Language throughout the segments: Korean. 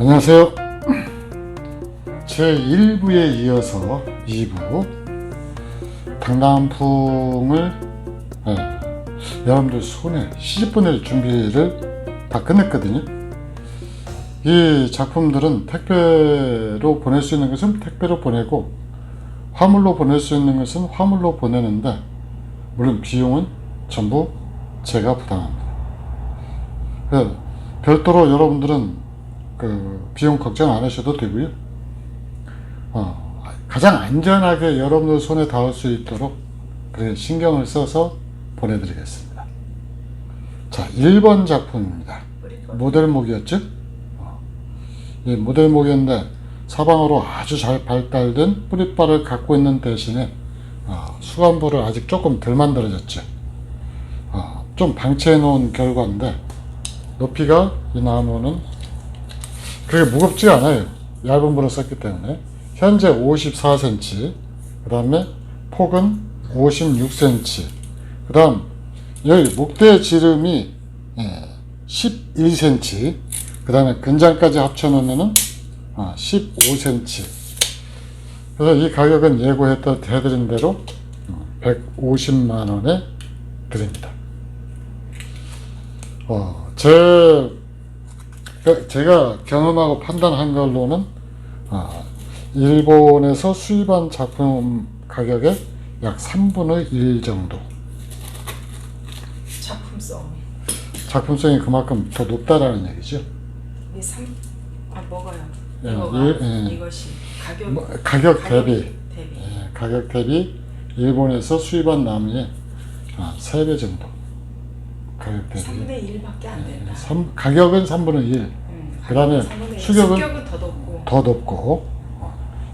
안녕하세요. 제 1부에 이어서 2부 당당풍을 네, 여러분들 손에 시집 보낼 준비를 다 끝냈거든요. 이 작품들은 택배로 보낼 수 있는 것은 택배로 보내고 화물로 보낼 수 있는 것은 화물로 보내는데 물론 비용은 전부 제가 부담합니다. 그 별도로 여러분들은 그 비용 걱정 안 하셔도 되고요. 어, 가장 안전하게 여러분들 손에 닿을 수 있도록 그래 신경을 써서 보내드리겠습니다. 자, 1번 작품입니다. 모델목이었죠? 어, 이 모델목이었는데 사방으로 아주 잘 발달된 뿌리빨을 갖고 있는 대신에 어, 수간부를 아직 조금 덜 만들어졌죠. 어, 좀 방치해 놓은 결과인데 높이가 이 나무는 그렇게 무겁지가 않아요. 얇은 불을 썼기 때문에 현재 54cm 그 다음에 폭은 56cm 그 다음 여기 목대 지름이 11cm 그 다음에 근장까지 합쳐놓으면 15cm 그래서 이 가격은 예고했던 해드린 대로 150만원에 드립니다. 어, 제, 그 제가 경험하고 판단한 걸로는, 아, 일본에서 수입한 작품 가격의 약 3분의 1 정도. 작품성. 작품성이 그만큼 더 높다라는 얘기죠. 이 삼, 아 먹어요. 예, 이거가 예, 예. 이것이 가격 뭐, 가격 대비, 대비. 예, 가격 대비 일본에서 수입한 나무의 아, 3배 정도. 가격 대비. 3분의 1밖에 안 된다. 삼- 가격은 3분의 1. 음, 그 다음에 3분의 1. 수격은 수격은 더 높고. 더 높고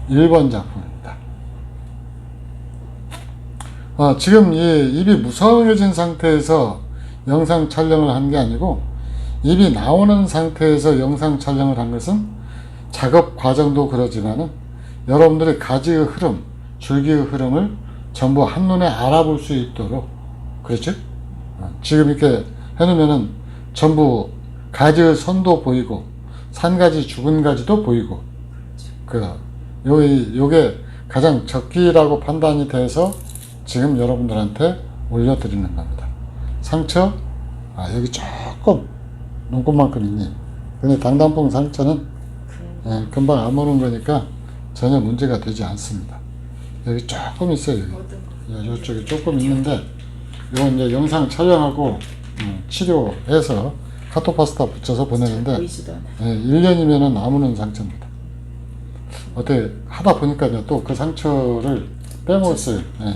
1번 작품입니다. 어, 지금 이 입이 무성해진 상태에서 영상 촬영을 한 게 아니고 입이 나오는 상태에서 영상 촬영을 한 것은 작업 과정도 그러지만은 여러분들의 가지의 흐름, 줄기의 흐름을 전부 한눈에 알아볼 수 있도록 그렇죠? 어, 지금 이렇게 해놓으면은 전부 가지의 선도 보이고 산가지 죽은 가지도 보이고 그 요이 요게 가장 적기라고 판단이 돼서 지금 여러분들한테 올려드리는 겁니다. 상처 아 여기 조금 눈곱만큼 있니? 근데 당단풍 상처는 예, 금방 아무는 거니까 전혀 문제가 되지 않습니다. 여기 조금 있어요. 여기. 거? 예, 이쪽에 조금 있는데 이건 이제 영상 촬영하고 음, 치료해서 카토파스타 붙여서 보내는데 보이지도 않아. 예, 1년이면은 아무는 상처입니다. 어떻게 하다 보니까 또 그 상처를 빼먹었어요. 예.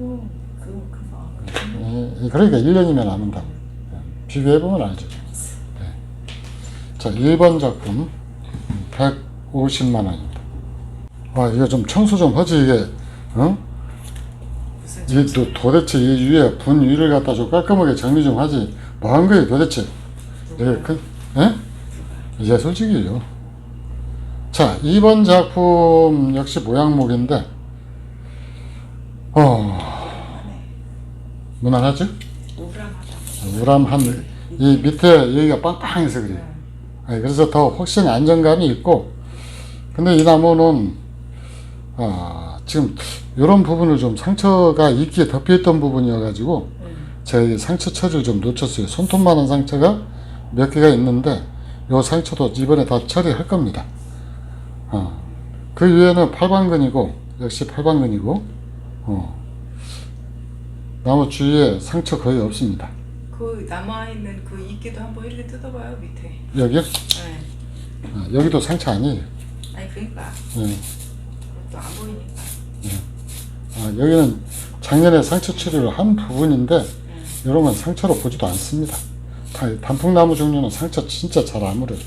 음, 그 그거. 예, 그러니까 1년이면 아문다고. 예, 비교해보면 알죠. 예. 자, 1번 작품 150만 원입니다. 와, 이거 좀 청소 좀 하지, 이게. 어? 이게 또 도대체 이 위에 분 위를 갖다 좀 깔끔하게 정리 좀 하지. 뭐 한 거예요, 도대체? 이게 그, 예? 이제 솔직히요. 자, 2번 작품 역시 모양목인데, 어, 무난하죠? 우람한, 이 밑에 여기가 빵빵해서 그래요. 아니, 그래서 더 훨씬 안정감이 있고, 근데 이 나무는, 아, 지금 이런 부분을 좀 상처가 있기에 덮여있던 부분이어가지고, 이 상처 처리를 좀 놓쳤어요. 손톱만한 상처가 몇 개가 있는데, 요 상처도 이번에 다 처리할 겁니다. 어. 그 위에는 팔방근이고, 역시 팔방근이고, 어. 나무 주위에 상처 거의 없습니다. 그 남아 있는 그 이끼도 한번 이렇게 뜯어봐요 밑에. 여기요? 네. 아, 여기도 상처 아니에요. 아니 그러니까 예. 그것도 안 보이니까. 아, 여기는 작년에 상처 처리를 한 부분인데, 음. 이런 건 상처로 보지도 않습니다. 다- 단풍나무 종류는 상처 진짜 잘 아물어요.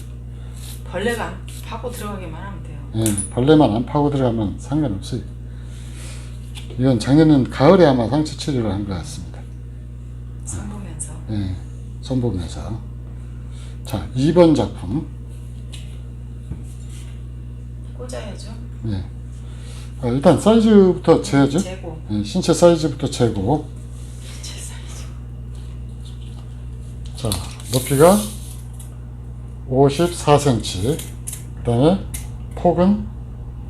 벌레가 안 파고 들어가기만 하면 돼요. 예, 벌레만 안 파고 들어가면 상관없어요. 이건 작년은 가을에 아마 상처 처리를 한 것 같습니다. 선 보면서. 예, 손보면서. 자, 2번 작품. 꽂아야죠. 예. 아, 일단 사이즈부터 재야죠. 재고. 예, 신체 사이즈부터 재고. 제 사이즈. 자, 높이가 54cm. 그 다음에 폭은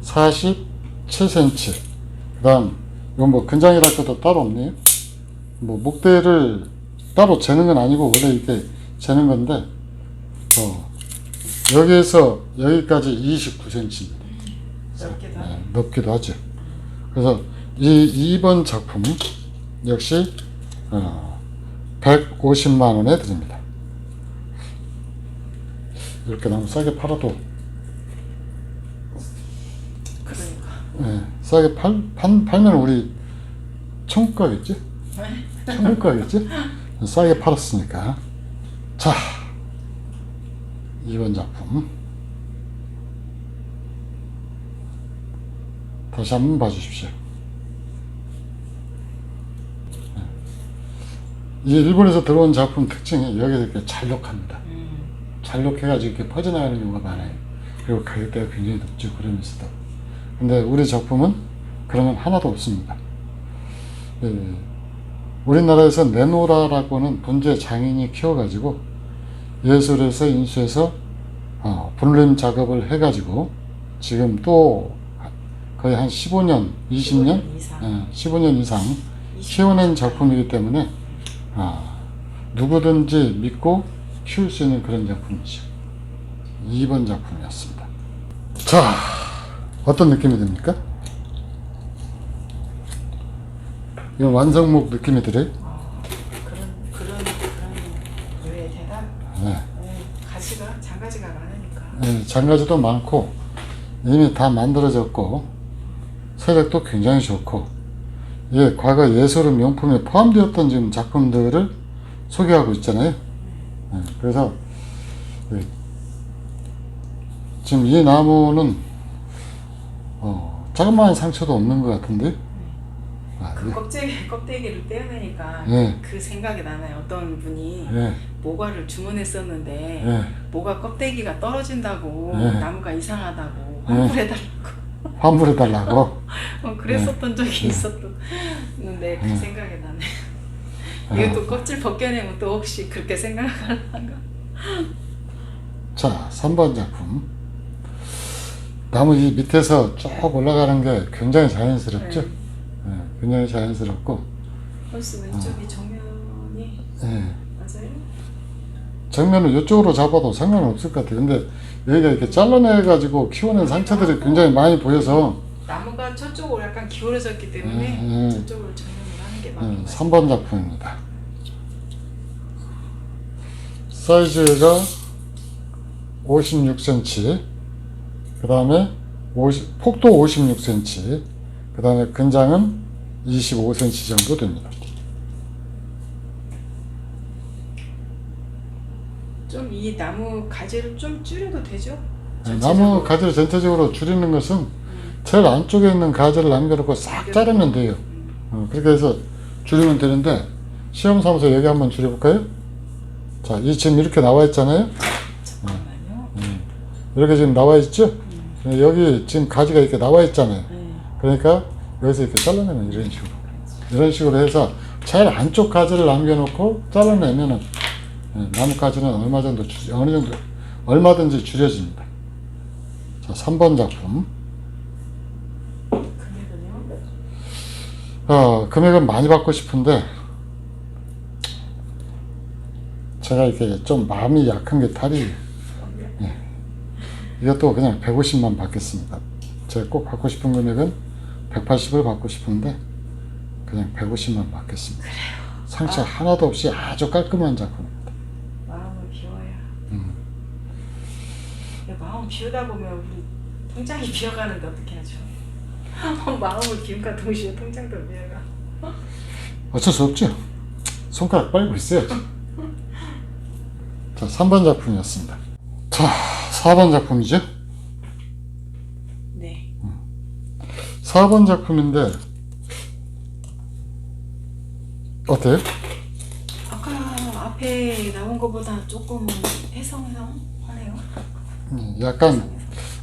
47cm. 그 다음, 이건 뭐 근장이랄 것도 따로 없네요. 뭐 목대를 따로 재는 건 아니고 원래 이렇게 재는 건데, 어, 여기에서 여기까지 29cm입니다. 넓게도 네, 높기도 하죠. 그래서 이 2번 작품 역시 어, 150만 원에 드립니다. 이렇게 너무 싸게 팔아도 그러니까. 예, 싸게 팔, 팔, 팔면 우리 천국 가겠지? 천국 가겠지? 싸게 팔았으니까. 자, 2번 작품. 다시 한번 봐주십시오. 예. 이 일본에서 들어온 작품 특징이 여기서 이렇게 잘록합니다. 음. 잘록해가지고 이렇게 퍼져나가는 경우가 많아요. 그리고 가격대가 굉장히 높죠. 그러면서도. 근데 우리 작품은 그런 건 하나도 없습니다. 예, 우리나라에서 네노라라고는 분재 장인이 키워가지고 예술에서 인수해서 어, 분림 작업을 해가지고 지금 또 거의 한 15년, 20년, 15년 이상. 예, 15년 이상 키워낸 작품이기 때문에 아, 누구든지 믿고 키울 수 있는 그런 작품이죠. 2번 작품이었습니다. 자, 어떤 느낌이 듭니까? 이건 완성목 느낌이 들어요? 어, 그런 그런 그런 류의 대단. 네. 네, 가지가 장가지가 많으니까. 네, 장가지도 많고 이미 다 만들어졌고 세력도 굉장히 좋고 예, 과거 예술은 명품에 포함되었던 지금 작품들을 소개하고 있잖아요. 예, 그래서 예, 지금 이 나무는 어, 조그마한 상처도 없는 것 같은데 아, 그 껍데기 껍데기를 떼어내니까 예. 그 생각이 나나요. 어떤 분이 예, 모과를 주문했었는데 예, 모과 껍데기가 떨어진다고 네. 나무가 이상하다고 네. 환불해달라고 환불해 달라고. 어, 그랬었던 적이 있었는데 그 네. 생각이 나네. 아. 이것도 껍질 벗겨내면 또 혹시 그렇게 생각할란가? 자, 3번 작품. 나무 이 밑에서 쭉 올라가는 게 굉장히 자연스럽죠? 네. 예, 굉장히 자연스럽고, 벌써 왼쪽이 정면이 예, 맞아요? 정면을 이쪽으로 잡아도 상관은 없을 것 같아요. 근데 여기가 이렇게 잘라내가지고 키워낸 상처들이 굉장히 많이 보여서, 나무가 저쪽으로 약간 기울어졌기 때문에 음, 음. 저쪽으로 정면을 하는 게 맞는 예, 것 같아요. 3번 작품입니다. 사이즈가 56cm, 그 다음에 폭도 56cm, 그 다음에 근장은 25cm 정도 됩니다. 좀 이 나무 가지를 좀 줄여도 되죠? 네, 전체적으로? 나무 가지를 전체적으로 줄이는 것은 제일 안쪽에 있는 가지를 남겨놓고 싹 자르면 돼요. 음. 어, 그렇게 해서 줄이면 되는데 시험 삼아서 여기 한번 줄여볼까요? 자, 이 지금 이렇게 나와 있잖아요. 잠깐만요. 이렇게 지금 나와 있죠? 여기 지금 가지가 이렇게 나와 있잖아요. 네. 그러니까 여기서 이렇게 잘라내면 이런 식으로. 이런 식으로 해서 제일 안쪽 가지를 남겨놓고 잘라내면은 예, 나무 가지는 얼마 정도 줄, 어느 정도 얼마든지 줄여집니다. 자, 3번 작품. 금액은요? 어, 금액은 많이 받고 싶은데 제가 이렇게 좀 마음이 약한 게 탈이 이것도 그냥 150만 받겠습니다. 제가 꼭 받고 싶은 금액은 180을 받고 싶은데 그냥 150만 받겠습니다. 상처 하나도 없이 아주 깔끔한 작품입니다. 마음을 비워야. 음. 근데 마음 비우다 보면 우리 통장이 비어가는데 어떻게 하죠? 마음을 비움과 동시에 통장도 비어가. 어쩔 수 없죠. 손가락 빨고 있어야죠. 자, 3번 작품이었습니다. 자, 4번 작품이죠. 네. 4번 작품인데 어때요? 아까 앞에 나온 것보다 조금. 음, 약간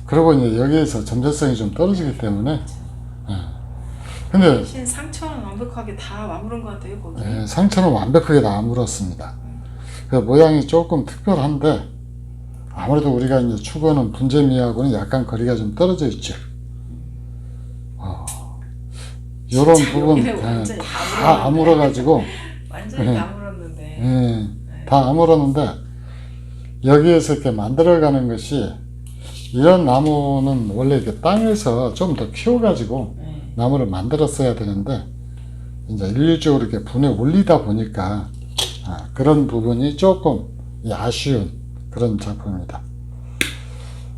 그러고 이제 여기에서 점재성이 좀 떨어지기 때문에 예. 근데 대신 상처는 완벽하게 다 마무른 것 같아요 거기. 예, 상처는 완벽하게 다 물었습니다. 그 모양이 조금 특별한데 아무래도 우리가 이제 추구하는 분재미하고는 약간 거리가 좀 떨어져 있죠. 어, 이런 진짜 부분 여기는 예, 완전히 다 아물어 가지고 완전히 네. 나물었는데. 예, 다 아물었는데 여기에서 이렇게 만들어가는 것이 이런 나무는 원래 이렇게 땅에서 좀 더 키워가지고 네. 나무를 만들었어야 되는데 이제 일률적으로 이렇게 분에 올리다 보니까 아, 그런 부분이 조금 이 아쉬운 그런 작품입니다.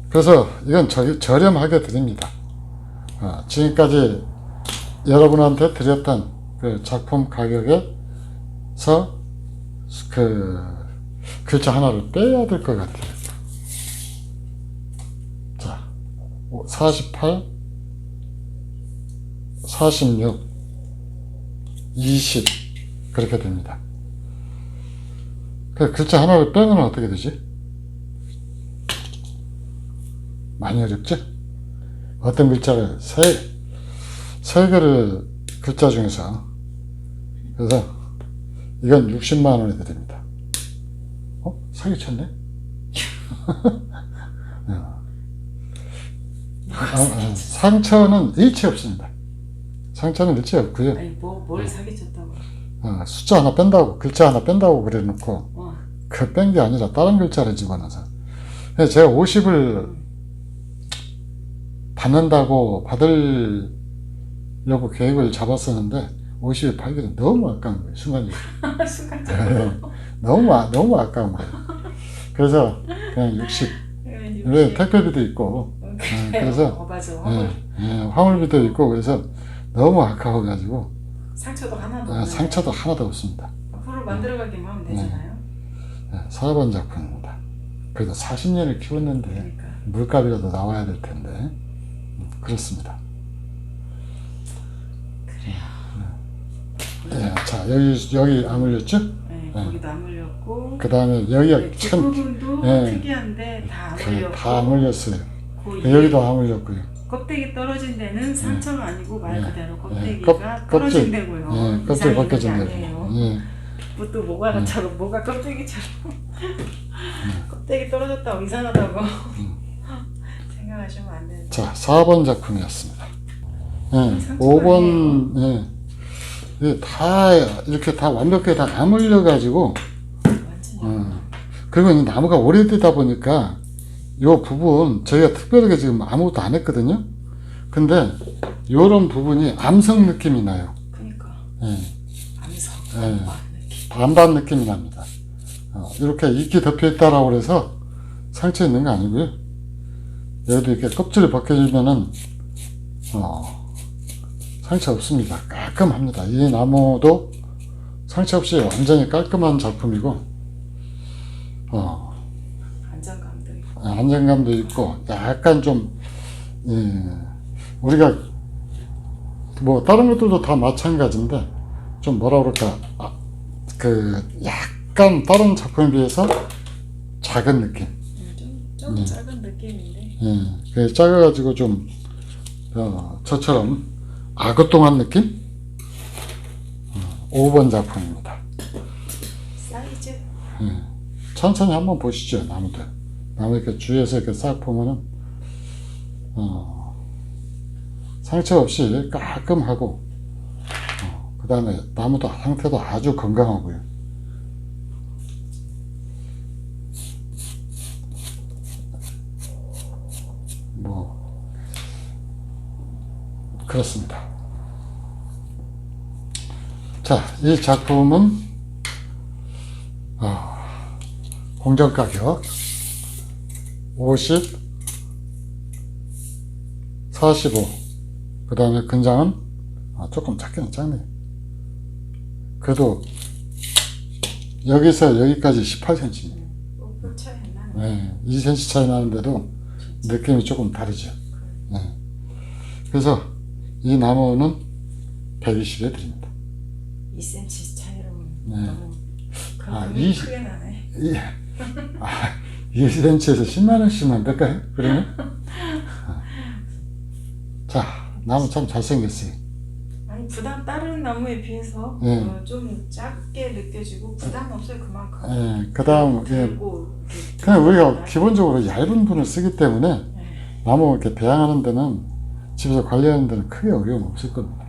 그래서 이건 저, 저렴하게 드립니다. 아, 지금까지 여러분한테 드렸던 그 작품 가격에서 그 글자 하나를 빼야 될 것 같아요. 자, 48, 46, 20 그렇게 됩니다. 그 글자 하나를 빼면 어떻게 되지? 많이 어렵죠? 어떤 글자를 세, 세 개를 글자 중에서 그래서 이건 60만 원에 드립니다. 어? 사기쳤네? 어. 아, 아, 상처는 일치 없습니다. 상처는 일치 없고요. 아니 뭐 뭘 사기쳤다고? 어, 숫자 하나 뺀다고 글자 하나 뺀다고 그래 놓고 어. 그뺀 게 아니라 다른 글자를 집어넣어서 제가 50을 받는다고 받으려고 계획을 잡았었는데 50을 팔기는 너무 아까운 거예요 순간적으로 순간적으로. 너무 아, 너무 아까운 거예요 그래서 그냥 60왜 택배비도 있고 응, 그래서- 어 맞아. 예, 화물 예, 화물비도 있고 그래서 너무 아까워가지고 상처도 하나도 아, 없네. 상처도 하나도 없습니다 앞으로 만들어가기만 하면 되잖아요. 예, 사번 작품입니다 그래도 40년을 키웠는데 그러니까. 물값이라도 나와야 될 텐데 음, 그렇습니다. 예, 자 여기 여기 아물렸죠? 네, 거기도 안 물렸고. 그 다음에 여기가 네, 참 뒷부분도 예. 특이한데 다안 그, 물렸고. 다 아물렸어요. 그그 여기도 아물렸고요. 껍데기 떨어진 데는 상처가 아니고 말 예. 그대로 예, 껍데기가 껍- 떨어진 껍질, 데고요. 예, 껍질 이상이 벗겨진 아니에요. 데고. 예, 또 뭐가처럼 뭐가 껍데기처럼 껍데기 떨어졌다고 이상하다고 음. 생각하시면 안 되는데 자 4번 작품이었습니다. 예, 상처가 5번 예, 예, 다 이렇게 다 완벽하게 다 아물려 가지고 완전히 어, 그리고 이 나무가 오래되다 보니까 이 부분 저희가 특별하게 지금 아무것도 안 했거든요. 근데 이런 부분이 암석 느낌이 나요. 그니까 예, 암석 예. 반반 느낌이 납니다. 어, 이렇게 이끼 덮여 있다라고 그래서 상처 있는 거 아니고요. 여기도 이렇게 껍질이 벗겨지면은 어, 상처 없습니다. 깔끔합니다. 이 나무도 상처 없이 완전히 깔끔한 작품이고 어, 안정감도 있고 안정감도 있고 약간 좀 예, 우리가 뭐 다른 것들도 다 마찬가지인데 좀 뭐라 그럴까 아, 그 약간 다른 작품에 비해서 작은 느낌 음, 좀, 좀 네. 작은 느낌인데 예, 그 작아가지고 좀 어, 저처럼 아그동한 느낌? 어, 5번 작품입니다. 사이즈? 예. 천천히 한번 보시죠 나무들. 나무 이렇게 주위에서 이렇게 싹 보면은 어, 상처 없이 깔끔하고 어, 그 다음에 나무도 상태도 아주 건강하고요 뭐 그렇습니다. 자 이 작품은 공정 가격 50 45 그 다음에 근장은 아, 조금 작긴 작네. 그래도 여기서 여기까지 18cm 별 차이 안 나네. 네, 2cm 차이 나는데도 느낌이 조금 다르죠. 네. 그래서 이 나무는 120에 드립니다 2cm 차이로 네. 너무 아, 아, 20. 크게 나네 이, 아, 2cm에서 10만 원씩만 뺄까요? 그러면? 자, 나무 참 잘생겼어요. 아니 음, 부담 다른 나무에 비해서 예. 어, 좀 작게 느껴지고 부담 없어요 그만큼. 예, 그 다음, 예, 그냥 우리가 기본적으로 얇은 분을 쓰기 때문에 네. 나무 이렇게 배양하는 데는 집에서 관리하는 데는 크게 어려움 없을 겁니다.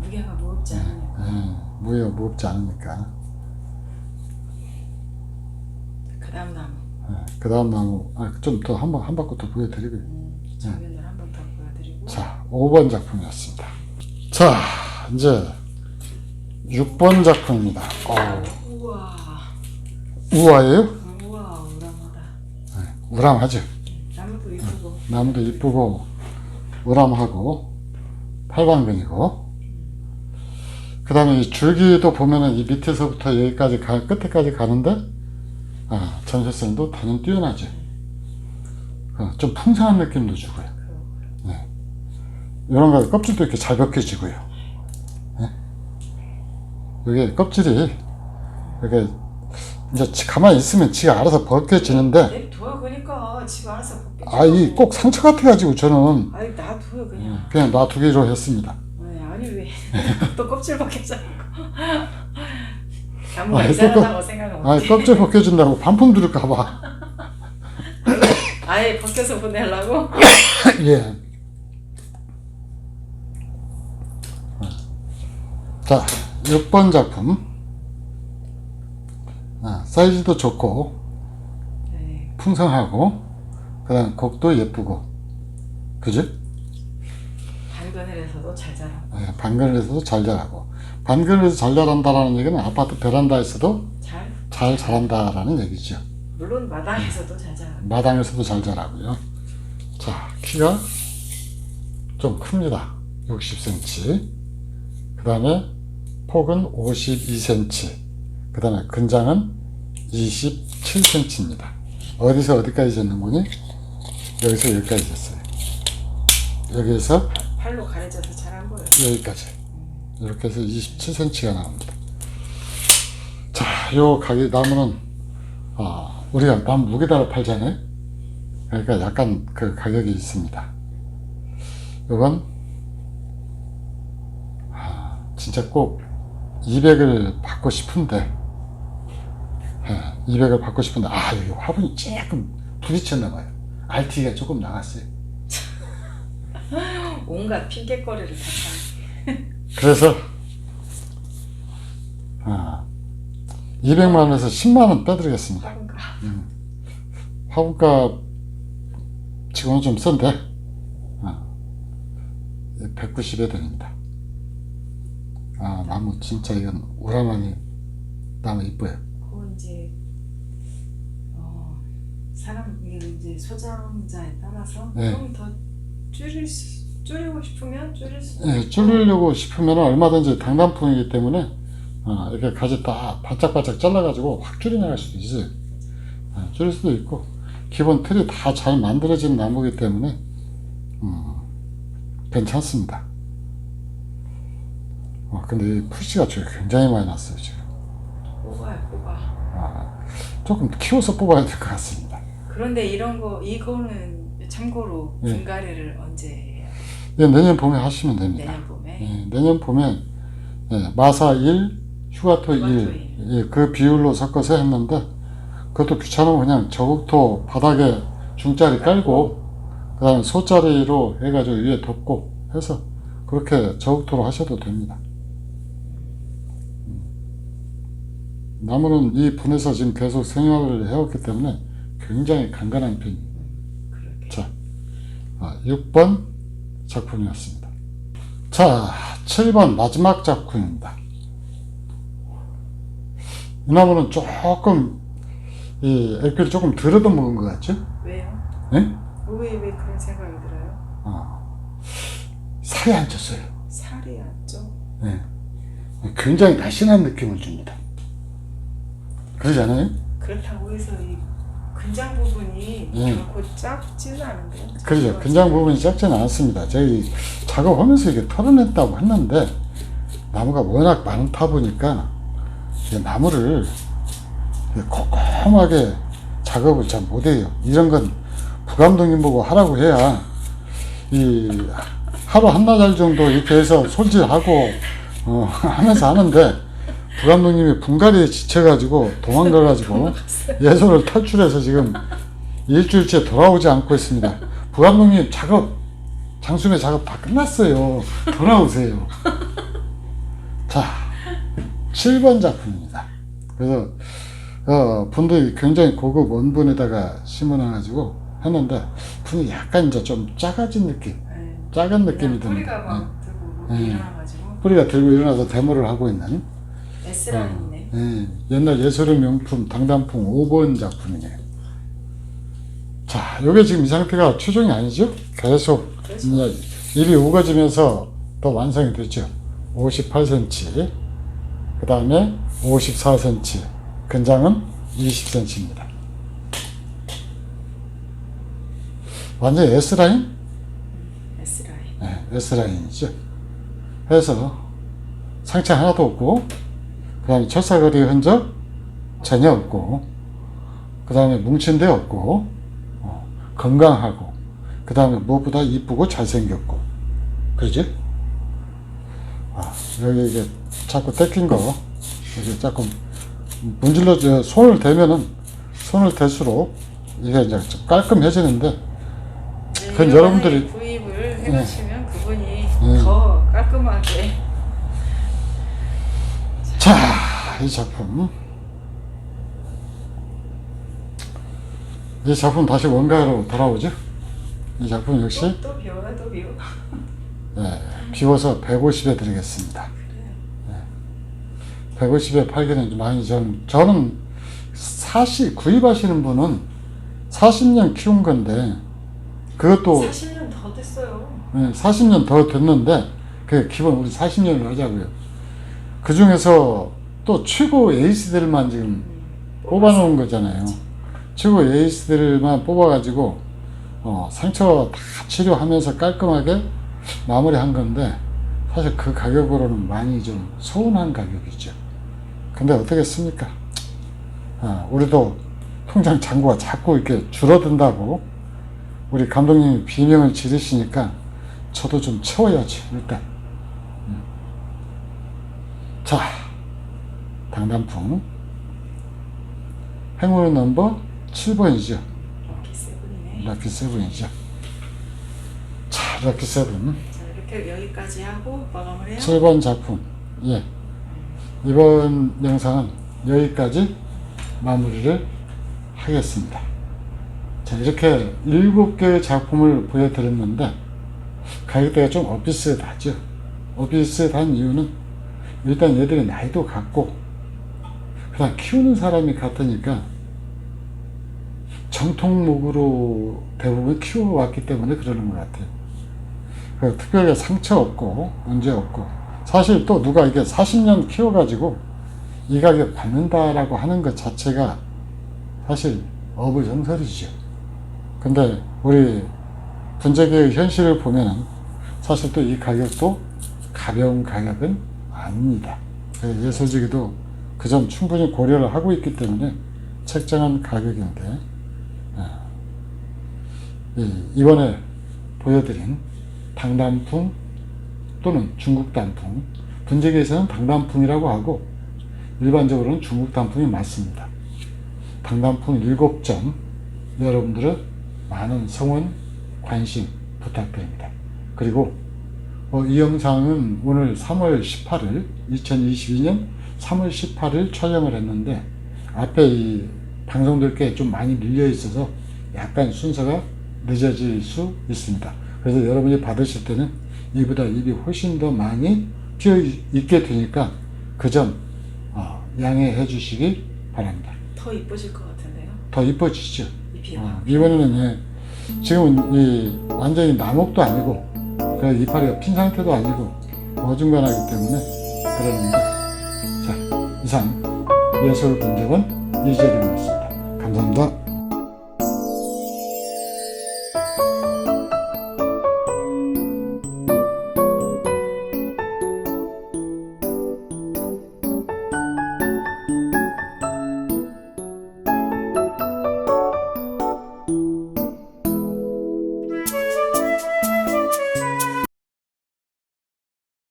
무게가 무겁지 않으니까. 예, 무게가 무겁지 않으니까. 그 다음 나무 그 다음 나무, 아, 좀더한 번, 한 바퀴 더 보여드리고요. 음, 정면을 한번 더 보여드리고. 자, 5번 작품이었습니다. 자, 이제 6번 작품입니다. 어, 우와 우아해요? 우와 우람하다. 우람하죠. 나무도 이쁘고 나무도 이쁘고, 우람하고, 팔방근이고, 그 다음에 이 줄기도 보면은 이 밑에서부터 여기까지 가, 끝에까지 가는데, 아, 전체성도 단연 뛰어나죠. 어, 좀 풍성한 느낌도 주고요. 네. 이런 거 껍질도 이렇게 잘 벗겨지고요. 네. 이게 껍질이 이렇게 이제 지- 가만히 있으면 지가 알아서 벗겨지는데 냅둬요 그러니까 지가 알아서. 아이 꼭 상처 같아가지고 저는 아니 놔둬요 그냥. 그냥 놔두기로 했습니다. 아니, 아니 왜 또 껍질 벗겨져? 나무가 아니, 이상하다고 생각하면 아 껍질 벗겨진다고 반품 들을까봐. 아예 벗겨서 보내려고? 예. 자, 6번 작품. 아, 사이즈도 좋고, 네. 풍성하고, 그 다음 곡도 예쁘고, 그죠? 반그늘에서도 잘 자라고 예, 반그늘에서도 잘 자라고. 반그늘에서 잘 자란다라는 얘기는 아파트 베란다에서도 잘 잘 자란다라는 얘기죠. 물론 마당에서도 잘 자라고 마당에서도 잘 자라고요. 자, 키가 좀 큽니다. 60cm. 그 다음에 폭은 52cm. 그 다음에 근장은 27cm입니다. 어디서 어디까지 쟀는 거니? 여기서 여기까지 쟀어요. 여기에서 팔로 가려져서 잘 안 보여요. 여기까지. 이렇게 해서 27cm가 나옵니다. 자, 요 가게 나무는, 아, 우리가 나무 무게다가 팔잖아요? 그러니까 약간 그 가격이 있습니다. 요건, 아, 진짜 꼭 200을 받고 싶은데, 예, 200을 받고 싶은데, 아, 여기 화분이 조금 부딪혔나 봐요. RT가 조금 나갔어요. 온갖 핑계거리를 다 참. 그래서 아, 200만 원에서 10만 원 빼드리겠습니다. 화분가. 화분값 지금은 좀 센데 아, 190에 드립니다. 아 나무 진짜 이건 우라마니 나무 이뻐요. 그건 이제 어, 사람 이제 소장자에 따라서 네. 좀 더 줄일 수, 줄이고 싶으면 줄일 수. 예, 줄이려고 싶으면 얼마든지 당단풍이기 때문에 아, 이렇게 가지 다 바짝바짝 잘라가지고 확 줄여 나갈 수도 있어요. 아, 줄일 수도 있고 기본 틀이 다 잘 만들어진 나무이기 때문에 음, 괜찮습니다. 어, 근데 이 푸시가 지금 굉장히 많이 났어요 지금. 뽑아요 뽑아. 아, 조금 키워서 뽑아야 될 것 같습니다. 그런데 이런 거 이거는 참고로 네. 분갈이를 언제 해요? 예, 내년 봄에 하시면 됩니다. 내년 봄에. 예, 내년 봄에 예, 마사 1, 휴가토 1, 휴가토 일. 예, 그 비율로 섞어서 했는데 그것도 귀찮으면 그냥 저국토 바닥에 중짜리 깔고 그 다음에 소짜리로 해가지고 위에 덮고 해서 그렇게 저국토로 하셔도 됩니다. 음. 나무는 이 분에서 지금 계속 생활을 해왔기 때문에 굉장히 간간한. 그렇게. 자, 아, 6번 작품이었습니다. 자, 7번 마지막 작품입니다. 이 나무는 조금, 이 액비를 조금 덜 얻어먹은 것 같죠? 왜요? 예? 왜, 왜 그런 생각이 들어요? 아, 살이 안 쪘어요. 살이 안 쪄. 예. 굉장히 날씬한 느낌을 줍니다. 그러지 않아요? 그렇다고 해서 이 근장 부분이 예. 결코 작지는 않은데요. 그러죠. 근장 부분이 작지는 않습니다. 저희 작업하면서 이게 털어냈다고 했는데, 나무가 워낙 많다 보니까, 이 나무를 꼼꼼하게 작업을 잘 못해요. 이런 건 부감독님 보고 하라고 해야, 이 하루 한나절 정도 이렇게 해서 손질하고 어, 하면서 하는데 부감독님이 분갈이에 지쳐가지고 도망가가지고 예술을 탈출해서 지금 일주일째 돌아오지 않고 있습니다. 부감독님 작업 장수의 작업 다 끝났어요. 돌아오세요. 자, 7번 작품입니다. 그래서 어, 분들이 굉장히 고급 원분에다가 심어놔가지고 했는데 분이 약간 이제 좀 작아진 느낌, 네. 작은 느낌이 드는 뿌리가 막 들고 네. 일어나가지고 뿌리가 들고 일어나서 데모를 하고 있는 S라인이네. 예, 옛날 예술의 명품 당단풍 5번 작품이네요. 자, 요게 지금 이 상태가 최종이 아니죠? 계속 이제 입이 우거지면서 또 완성이 됐죠. 58cm, 그 다음에 54cm, 근장은 20cm입니다. 완전 S라인? S라인. 네, S라인이죠. 해서 상처 하나도 없고, 그 다음에 철사거리 흔적 전혀 없고, 그 다음에 뭉친 데 없고, 어, 건강하고, 그 다음에 무엇보다 이쁘고 잘생겼고, 그러지? 아, 여기 이게 자꾸 떼낀 거, 이게 자꾸 문질러, 저 손을 대면은, 손을 댈수록 이게 이제 좀 깔끔해지는데, 네, 이번에 여러분들이- 구입을 해놓으시면 그분이 네. 더 깔끔하게 자, 이 작품. 이 작품 다시 원가로 돌아오죠? 이 작품 역시 또, 또 비워요 또 비워. 예, 비워서 150에 드리겠습니다. 예, 150에 팔기는 좀 많이 전, 저는 사시, 구입하시는 분은 40년 키운 건데, 그것도 40년 더 됐어요. 예, 40년 더 됐는데, 그 기본 우리 40년을 하자고요. 그 중에서 또 최고 에이스들만 지금 뽑아놓은 거잖아요. 최고 에이스들만 뽑아가지고 어, 상처 다 치료하면서 깔끔하게 마무리한 건데 사실 그 가격으로는 많이 좀 서운한 가격이죠. 근데 어떻겠습니까? 아, 우리도 통장 잔고가 자꾸 이렇게 줄어든다고 우리 감독님이 비명을 지르시니까 저도 좀 채워야지 일단. 음. 자, 당단풍 행운 넘버 7번이죠. 럭키 세븐이죠. 자, 럭키 세븐. 자 이렇게 여기까지 하고 마감을 해요. 7번 작품. 예. 이번 영상은 여기까지 마무리를 하겠습니다. 자, 이렇게 7개의 작품을 보여드렸는데, 가격대가 좀 어비스하죠. 어비스한 이유는 일단 얘들의 나이도 같고, 그 다음 키우는 사람이 같으니까 정통목으로 대부분 키워왔기 때문에 그러는 것 같아요. 그 특별히 상처 없고 문제 없고 사실 또 누가 이게 40년 키워가지고 이 가격 받는다라고 하는 것 자체가 사실 어부정설이죠. 근데 우리 분재계의 현실을 보면은 사실 또 이 가격도 가벼운 가격은 아닙니다. 그 예술지기도 그 점 충분히 고려를 하고 있기 때문에 책정한 가격인데 아, 이- 이번에 보여드린 당단풍 또는 중국 단풍 분재계에서는 당단풍이라고 하고 일반적으로는 중국 단풍이 맞습니다. 당단풍 7점 여러분들은 많은 성원 관심 부탁드립니다. 그리고 어, 이 영상은 오늘 3월 18일 2022년 3월 18일 촬영을 했는데 앞에 이 방송될 게 좀 많이 밀려 있어서 약간 순서가 늦어질 수 있습니다. 그래서 여러분이 받으실 때는 이보다 입이 훨씬 더 많이 튀어 있게 되니까 그점 어, 양해해 주시기 바랍니다. 더 이쁘실 것 같은데요. 더 이뻐지죠? 어, 이번에는 예, 지금은 이 완전히 나목도 아니고 그 이파리가 핀 상태도 아니고 어중간하기 때문에 그러는데 자 이상 예술 이재림이었습니다. 감사합니다.